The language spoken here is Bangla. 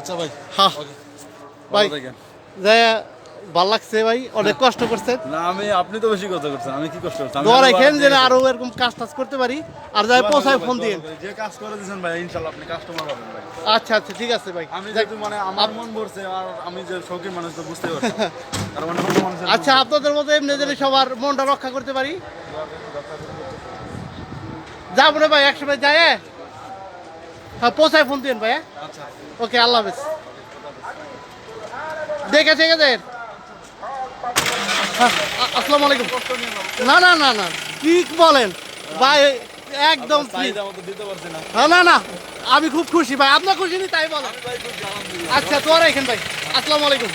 আচ্ছা ভাই। হ্যাঁ ভাই ভালো থাকেন। যে ভালো লাগছে ভাই অনেক কষ্ট করছেন। না আমি আপনি তো বেশি করছেন আমি কি কষ্ট করছি? দোয়া রাখেন যে আরও এরকম কাজ টাজ করতে পারি আর যাই পৌঁছায় ফোন দোয়া। যে কাজ করে দিয়েছেন ভাই আপনি কাস্টমার পাবেন ভাই। আচ্ছা আচ্ছা ঠিক আছে ভাই। আমি যেহেতু মানে আমার মন ভরছে আর আমি যে শৌখিন মানুষ তো বুঝতে পারছি। আচ্ছা আপনাদের মতো এমনি যদি সবার মনটা রক্ষা করতে পারি। যাব রে ভাই একসময় যায় হ্যাঁ পৌঁছায় ফোন দিন ভাই হ্যাঁ? ওকে আল্লাহ হাফিজ। দেখে ঠিক হ্যাঁ, আছে আসসালামু আলাইকুম। না না না না কি বলেন। ভাই একদম না। না আমি খুব খুশি ভাই। আপনার খুশি নি তাই বলেন। আচ্ছা তোর এখান ভাই। আসসালামু আলাইকুম।